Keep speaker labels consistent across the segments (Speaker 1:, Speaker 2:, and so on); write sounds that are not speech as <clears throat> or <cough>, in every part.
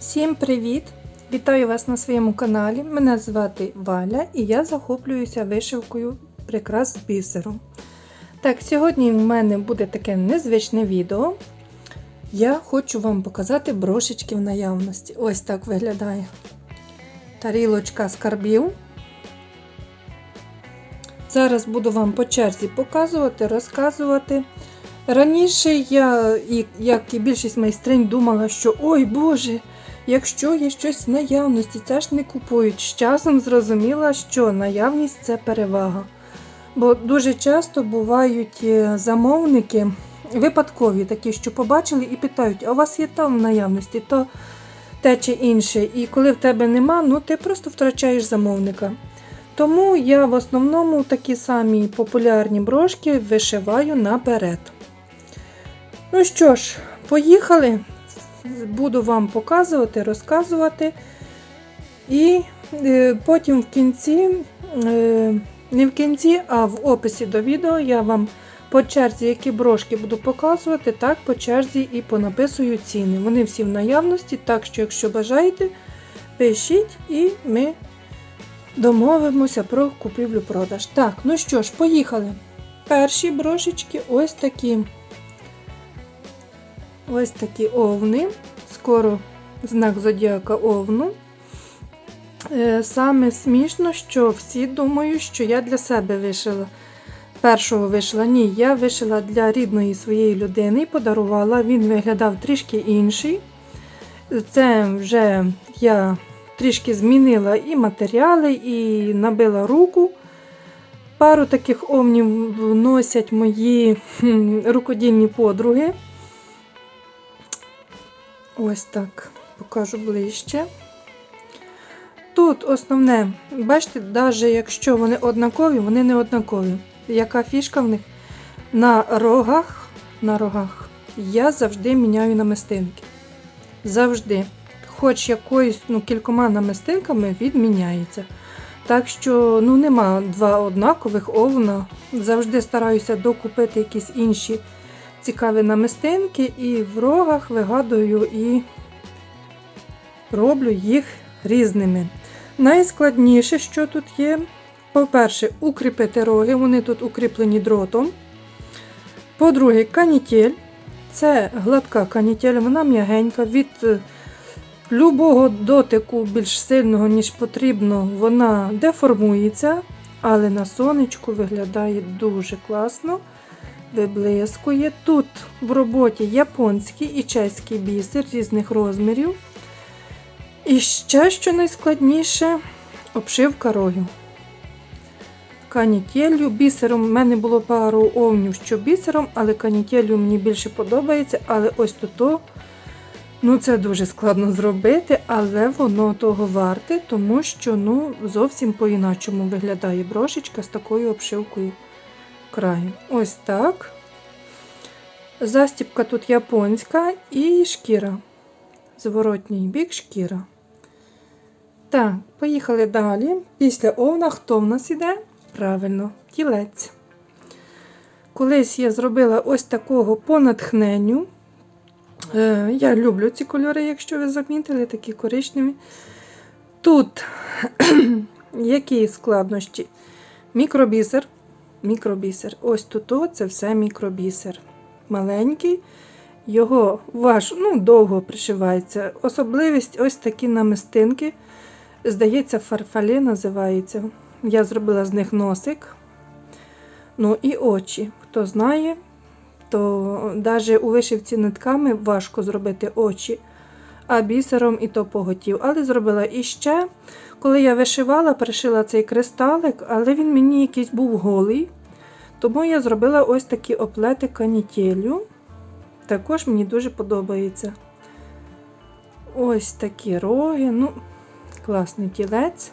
Speaker 1: Всім привіт! Вітаю вас на своєму каналі. Мене звати Валя і я захоплююся вишивкою прикрас з. Так, сьогодні в мене буде таке незвичне відео. Я хочу вам показати брошечки в наявності. Ось так виглядає тарілочка скарбів. Зараз буду вам по черзі показувати, розказувати. Раніше я, як і більшість майстринь, думала, що ой Боже, якщо є щось в наявності, це ж не купують. З часом зрозуміла, що наявність це перевага. Бо дуже часто бувають е, замовники випадкові такі, що побачили і питають, а у вас є там в наявності, то те чи інше. І коли в тебе нема, ну ти просто втрачаєш замовника. Тому я в основному такі самі популярні брошки вишиваю наперед. Ну що ж, поїхали. Буду вам показувати, розказувати. І е, потім в кінці, е, не в кінці, а в описі до відео я вам по черзі, які брошки буду показувати, так по черзі і понаписую ціни. Вони всі в наявності, так що, якщо бажаєте, пишіть і ми домовимося про купівлю-продаж. Так, ну що ж, поїхали. Перші брошечки ось такі. Ось такі овни. Скоро знак зодіака овну. Е, Саме смішно, що всі думають, що я для себе вишила. Першого вишила. Ні, я вишила для рідної своєї людини і подарувала. Він виглядав трішки інший. Це вже я трішки змінила і матеріали, і набила руку. Пару таких овнів носять мої рукодільні подруги. Ось так покажу ближче. Тут основне, бачите, навіть якщо вони однакові, вони не однакові. Яка фішка в них? На рогах, на рогах я завжди міняю намистинки. Завжди. Хоч якоюсь ну, кількома намистинками відміняється. Так що ну, нема два однакових овна. Завжди стараюся докупити якісь інші цікаві намистинки, і в рогах вигадую і роблю їх різними. Найскладніше, що тут є, по-перше, укріпити роги, вони тут укріплені дротом. По-друге, канітель. Це гладка канітель, вона м'ягенька. Від е, любого дотику більш сильного, ніж потрібно, вона деформується, але на сонечку виглядає дуже класно виблискує. Тут в роботі японський і чеський бісер різних розмірів. І ще, що найскладніше, обшивка рогів. Канітелью. Бісером в мене було пару овнів, що бісером, але канітелью мені більше подобається. Але ось тут, ну це дуже складно зробити, але воно того варте, тому що ну, зовсім по-іначому виглядає брошечка з такою обшивкою краю. Ось так. Застіпка тут японська і шкіра. Зворотній бік шкіра. Так, поїхали далі. Після овна хто в нас іде? Правильно, тілець. Колись я зробила ось такого по натхненню. Е, я люблю ці кольори, якщо ви замітили, такі коричневі. Тут <clears throat> які складнощі? Мікробісер. Мікробісер. Ось тут це все мікробісер. Маленький, його важ, ну, довго пришивається. Особливість ось такі намистинки. Здається, фарфалі називається. Я зробила з них носик. Ну і очі. Хто знає, то навіть у вишивці нитками важко зробити очі, а бісером і то поготів. Але зробила іще. Коли я вишивала, пришила цей кристалик, але він мені якийсь був голий. Тому я зробила ось такі оплети канітелю. Також мені дуже подобається. Ось такі роги. Ну, класний тілець.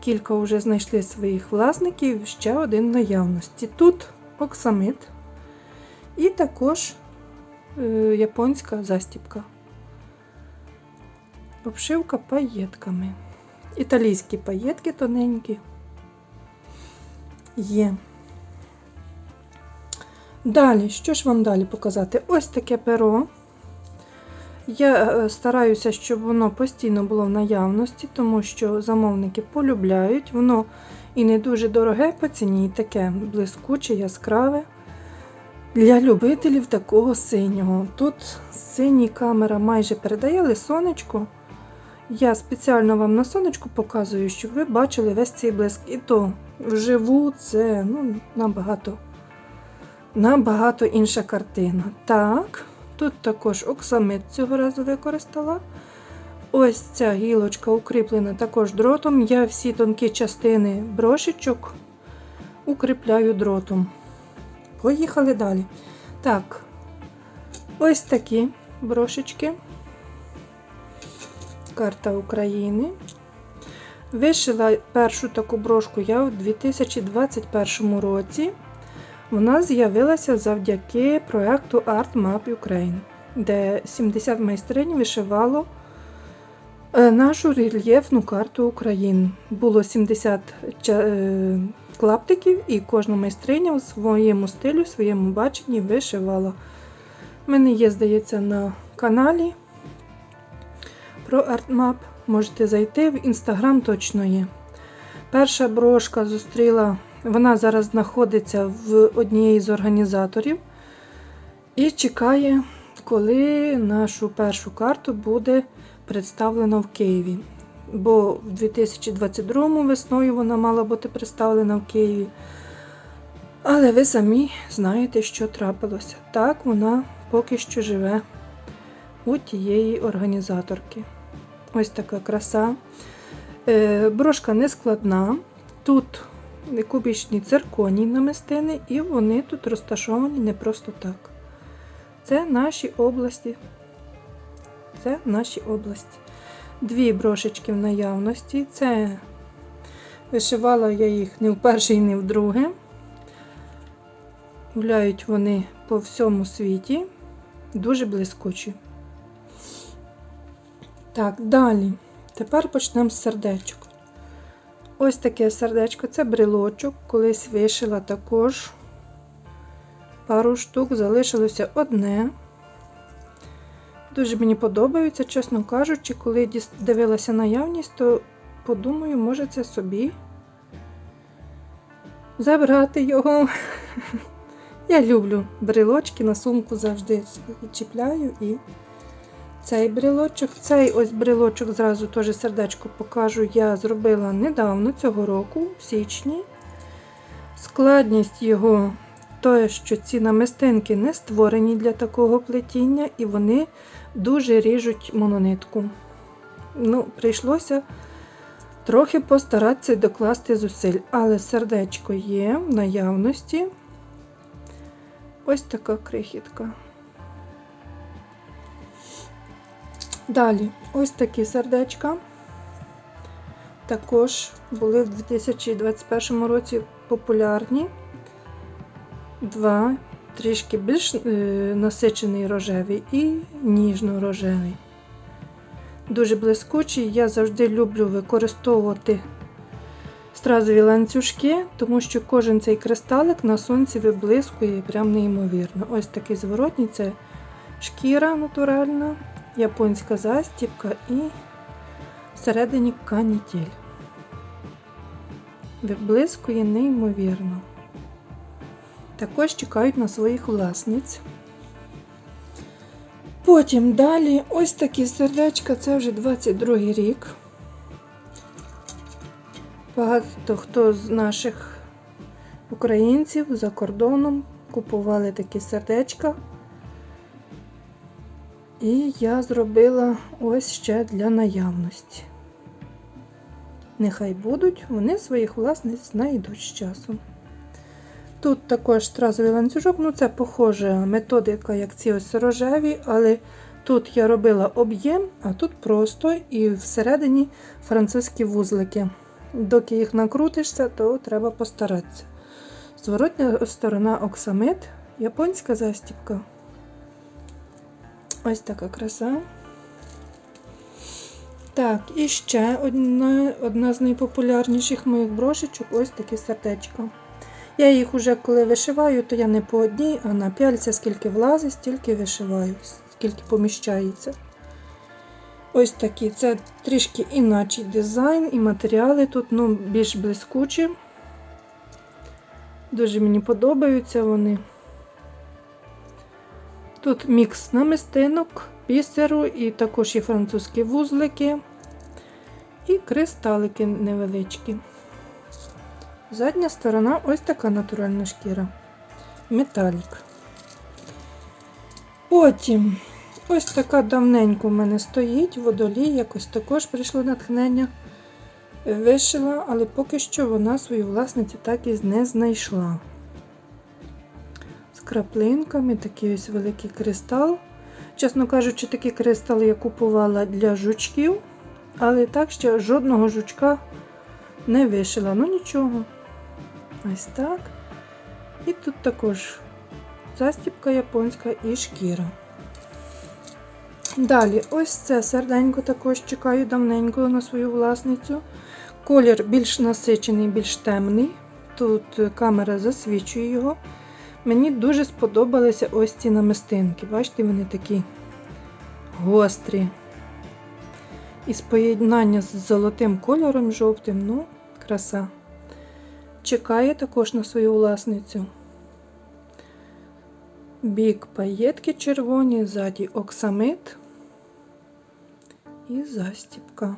Speaker 1: Кілька вже знайшли своїх власників, ще один в наявності. Тут оксамит і також е, японська застіпка. Обшивка паєтками. Італійські паєтки тоненькі. Є. Далі, що ж вам далі показати? Ось таке перо. Я е, стараюся, щоб воно постійно було в наявності, тому що замовники полюбляють. Воно і не дуже дороге по ціні, і таке блискуче, яскраве. Для любителів такого синього. Тут синій камера майже передає, але сонечко. Я спеціально вам на сонечку показую, щоб ви бачили весь цей блиск. І то вживу це ну, набагато, набагато інша картина. Так, тут також оксамит цього разу використала. Ось ця гілочка укріплена також дротом. Я всі тонкі частини брошечок укріпляю дротом. Поїхали далі. Так, ось такі брошечки. Карта України. Вишила першу таку брошку я у 2021 році. Вона з'явилася завдяки проєкту Art Map Ukraine, де 70 майстринь вишивало е, нашу рельєфну карту України. Було 70 е, клаптиків, і кожна майстриня у своєму стилю, своєму баченні вишивала. У мене є, здається, на каналі про ArtMap. Можете зайти в інстаграм точно є. Перша брошка зустріла, вона зараз знаходиться в однієї з організаторів і чекає, коли нашу першу карту буде представлено в Києві. Бо в 2022 весною вона мала бути представлена в Києві. Але ви самі знаєте, що трапилося. Так вона поки що живе у тієї організаторки. Ось така краса. Е, Брошка не складна. Тут кубічні цирконі намистини, і вони тут розташовані не просто так. Це наші області. Це наші області. Дві брошечки в наявності. Це вишивала я їх не вперше і не вдруге. Гуляють вони по всьому світі. Дуже блискучі. Так, далі. Тепер почнемо з сердечок. Ось таке сердечко це брелочок. Колись вишила також пару штук, залишилося одне. Дуже мені подобаються, чесно кажучи, коли дивилася наявність, то подумаю, може це собі забрати його. <laughs> Я люблю брелочки, на сумку завжди чіпляю і цей брелочок. Цей ось брелочок зразу теж сердечко покажу. Я зробила недавно цього року, в січні. Складність його те, що ці намистинки не створені для такого плетіння, і вони дуже ріжуть мононитку. Ну, прийшлося трохи постаратися докласти зусиль, але сердечко є в наявності. Ось така крихітка. Далі, ось такі сердечка. Також були в 2021 році популярні. Два, трішки більш е, насичений рожевий і ніжно-рожевий. Дуже блискучий. Я завжди люблю використовувати стразові ланцюжки, тому що кожен цей кристалик на сонці виблискує прям неймовірно. Ось такий зворотній це шкіра натуральна, японська застібка і всередині канітель. Виблискує неймовірно. Також чекають на своїх власниць. Потім далі ось такі сердечка, це вже 22 рік. Багато хто з наших українців за кордоном купували такі сердечка. І я зробила ось ще для наявності. Нехай будуть, вони своїх власниць знайдуть з часом. Тут також стразовий ланцюжок, ну це похожа методика, як ці ось рожеві, але тут я робила об'єм, а тут просто і всередині французькі вузлики. Доки їх накрутишся, то треба постаратися. Зворотня сторона оксамит, японська застібка. Ось така краса. Так, і ще одна, одна з найпопулярніших моїх брошечок ось такі сердечка. Я їх уже коли вишиваю, то я не по одній, а на п'яльця скільки влазить, стільки вишиваю, скільки поміщається. Ось такі. Це трішки інакший дизайн і матеріали тут ну, більш блискучі. Дуже мені подобаються вони. Тут мікс намистинок, бісеру і також є французькі вузлики і кристалики невеличкі. Задня сторона ось така натуральна шкіра. Металік. Потім ось така давненько в мене стоїть, водолій, якось також прийшло натхнення. Вишила, але поки що вона свою власницю так і не знайшла. Краплинками, такий ось великий кристал. Чесно кажучи, такі кристали я купувала для жучків, але так ще жодного жучка не вишила. Ну нічого. Ось так. І тут також застіпка японська і шкіра. Далі, ось це серденько також чекаю давненько на свою власницю. Колір більш насичений, більш темний. Тут камера засвічує його. Мені дуже сподобалися ось ці намистинки. Бачите, вони такі гострі. І споєднання з золотим кольором жовтим, ну, краса. Чекає також на свою власницю. Бік паєтки червоні, ззаді оксамит і застіпка.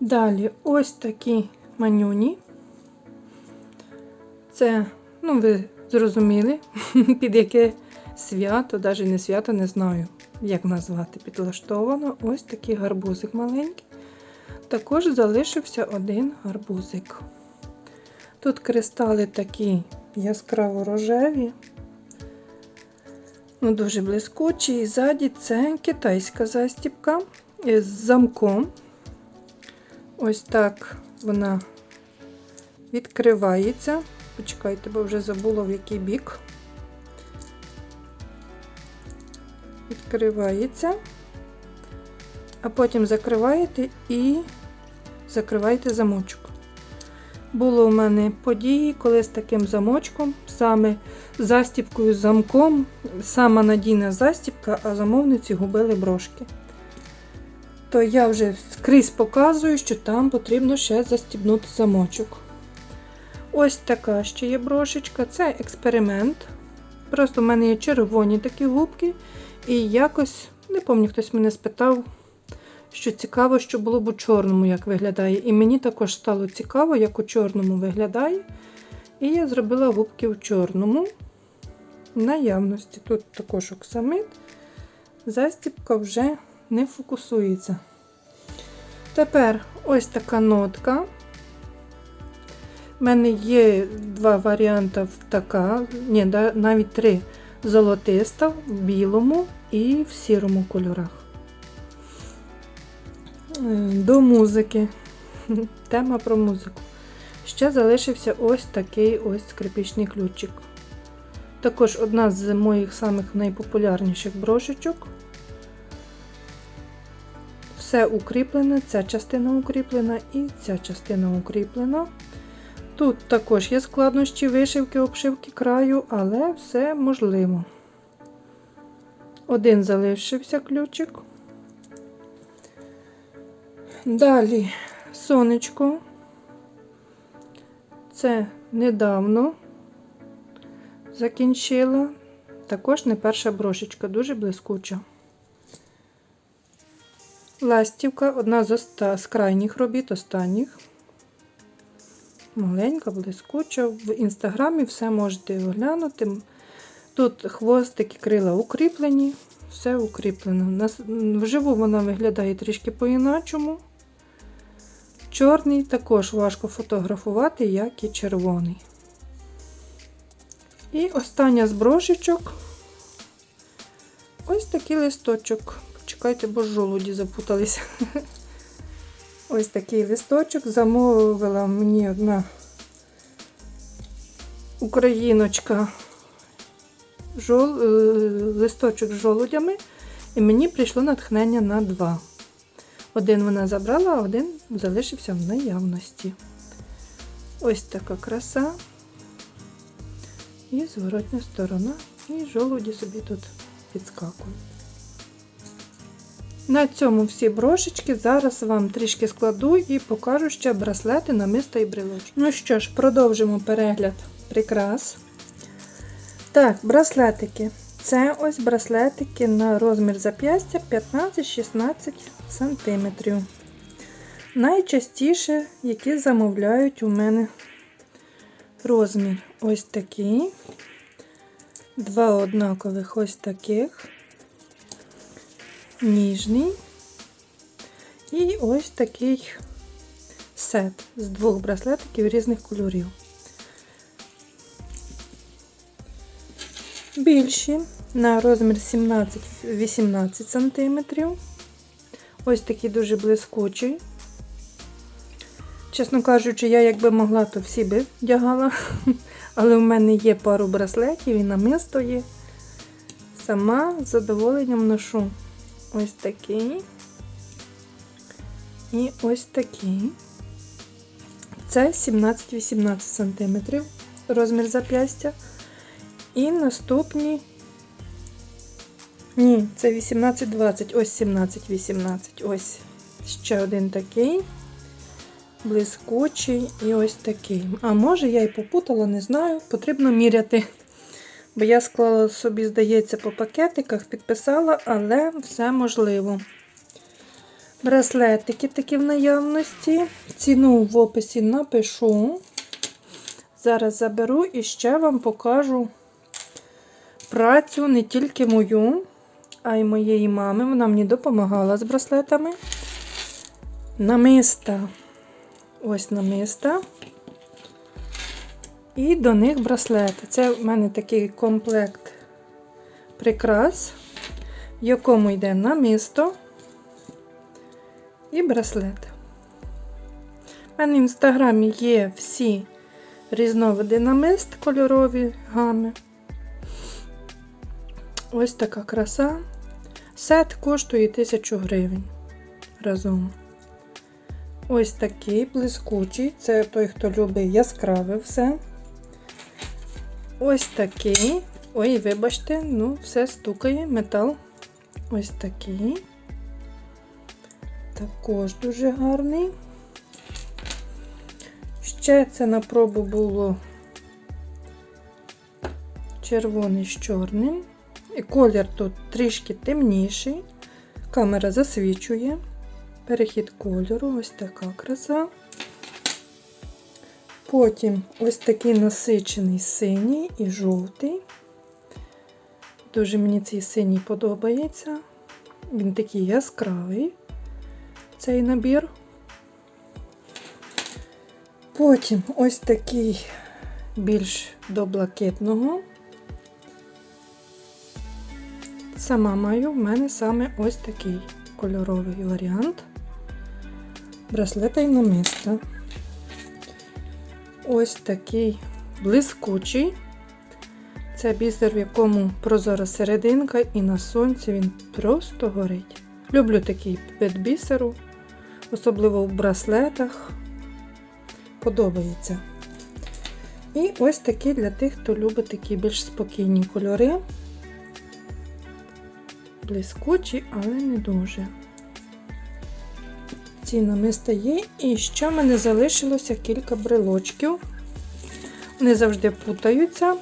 Speaker 1: Далі ось такі манюні. Це, ну, ви зрозуміли, <laughs> під яке свято, навіть не свято, не знаю, як назвати, підлаштовано. Ось такий гарбузик маленький. Також залишився один гарбузик. Тут кристали такі яскраво рожеві, ну, дуже блискучі. І ззаді це китайська застіпка з замком. Ось так вона відкривається. Почекайте, бо вже забула в який бік. Відкривається, а потім закриваєте і закриваєте замочок. Було у мене події, коли з таким замочком, саме застіпкою замком, сама надійна застіпка, а замовниці губили брошки. То я вже скрізь показую, що там потрібно ще застібнути замочок. Ось така ще є брошечка, це експеримент. Просто в мене є червоні такі губки, і якось, не пам'ятаю, хтось мене спитав, що цікаво, що було б у чорному, як виглядає. І мені також стало цікаво, як у чорному виглядає. І я зробила губки в чорному. Наявності. Тут також оксамит. Застіпка вже не фокусується. Тепер ось така нотка. У мене є два варіанти така, ні, навіть три золотиста в білому і в сірому кольорах. Е, До музики. <laughs> Тема про музику. Ще залишився ось такий ось скрипічний ключик. Також одна з моїх самих найпопулярніших брошечок. Все укріплене, ця частина укріплена і ця частина укріплена. Тут також є складнощі вишивки, обшивки краю, але все можливо. Один залишився ключик. Далі сонечко. Це недавно закінчила. Також не перша брошечка, дуже блискуча. Ластівка одна з, крайніх робіт, останніх. Маленька, блискуча. В інстаграмі все можете оглянути. Тут хвостики крила укріплені, все укріплено. Вживу вона виглядає трішки по-іначому. Чорний також важко фотографувати, як і червоний. І остання з брошечок ось такий листочок. Чекайте, бо жолуді запуталися. <laughs> Ось такий листочок замовила мені одна україночка жол... е, листочок з жолудями, і мені прийшло натхнення на два. Один вона забрала, а один залишився в наявності. Ось така краса. І зворотня сторона, і жолуді собі тут підскакують. На цьому всі брошечки. Зараз вам трішки складу і покажу ще браслети, намиста і брелочки. Ну що ж, продовжимо перегляд прикрас. Так, браслетики. Це ось браслетики на розмір зап'ястя 15-16 см. Найчастіше, які замовляють у мене розмір ось такий. Два однакових ось таких. Ніжний. І ось такий сет з двох браслетиків різних кольорів. Більші на розмір 17-18 см. Ось такий дуже блискучий. Чесно кажучи, я якби могла, то всі би вдягала. <laughs> Але в мене є пару браслетів і намисто є. Сама з задоволенням ношу ось такий. І ось такий. Це 17-18 см розмір зап'ястя. І наступні. Ні, це 18-20, ось 17-18. Ось ще один такий. Блискучий і ось такий. А може я і попутала, не знаю. Потрібно міряти. Бо я склала собі, здається, по пакетиках, підписала, але все можливо. Браслетики такі в наявності. Ціну в описі напишу. Зараз заберу і ще вам покажу працю не тільки мою, а й моєї мами. Вона мені допомагала з браслетами. Намиста. Ось намиста. І до них браслети. Це в мене такий комплект прикрас, в якому йде намисто і браслет. У мене в інстаграмі є всі різновиди намист кольорові гами. Ось така краса. Сет коштує 1000 гривень разом. Ось такий блискучий. Це той, хто любить яскраве все. Ось такий. Ой, вибачте, ну, все стукає, метал. Ось такий. Також дуже гарний. Ще це на пробу було червоний з чорним. І колір тут трішки темніший. Камера засвічує. Перехід кольору, ось така краса. Потім ось такий насичений синій і жовтий. Дуже мені цей синій подобається. Він такий яскравий, цей набір. Потім ось такий більш до блакитного. Сама маю в мене саме ось такий кольоровий варіант браслета і намиста. Ось такий блискучий. Це бісер, в якому прозора серединка, і на сонці він просто горить. Люблю такий вид бісеру, особливо в браслетах. Подобається. І ось такий для тих, хто любить такі більш спокійні кольори. Блискучі, але не дуже. Ці намиста. І ще в мене залишилося кілька брелочків. Вони завжди путаються.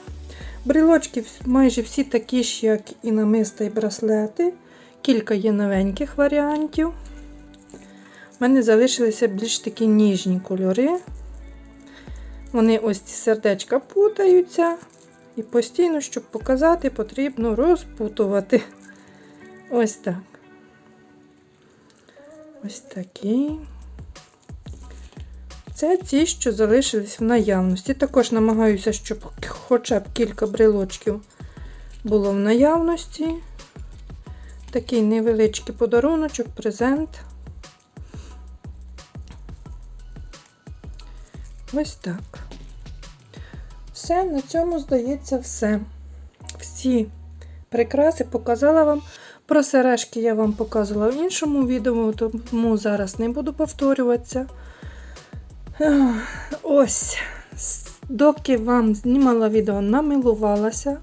Speaker 1: Брелочки майже всі такі ж, як і намиста, і браслети. Кілька є новеньких варіантів. У мене залишилися більш такі ніжні кольори. Вони ось ці сердечка путаються. І постійно, щоб показати, потрібно розпутувати. Ось так. Ось такі. Це ті, що залишились в наявності. Також намагаюся, щоб хоча б кілька брелочків було в наявності. Такий невеличкий подаруночок, презент. Ось так. Все, на цьому, здається, все. Всі прикраси показала вам. Про сережки я вам показувала в іншому відео, тому зараз не буду повторюватися. Ось, доки вам знімала відео, намилувалася.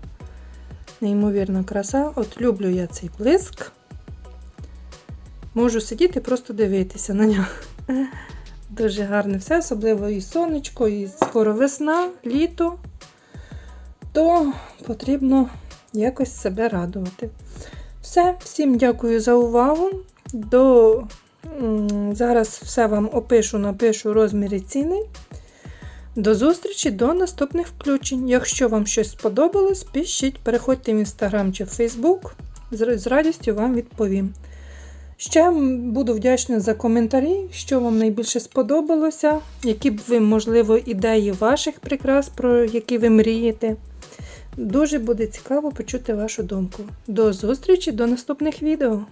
Speaker 1: Неймовірна краса. От люблю я цей блиск. можу сидіти просто дивитися на нього. Дуже гарне все, особливо і сонечко, і скоро весна, літо. То потрібно якось себе радувати. Все, всім дякую за увагу. До, зараз все вам опишу, напишу розміри ціни. До зустрічі до наступних включень. Якщо вам щось сподобалось, пишіть, переходьте в інстаграм чи в Фейсбук. З радістю вам відповім. Ще буду вдячна за коментарі, що вам найбільше сподобалося, які б ви, можливо, ідеї ваших прикрас, про які ви мрієте. Дуже буде цікаво почути вашу думку. До зустрічі до наступних відео!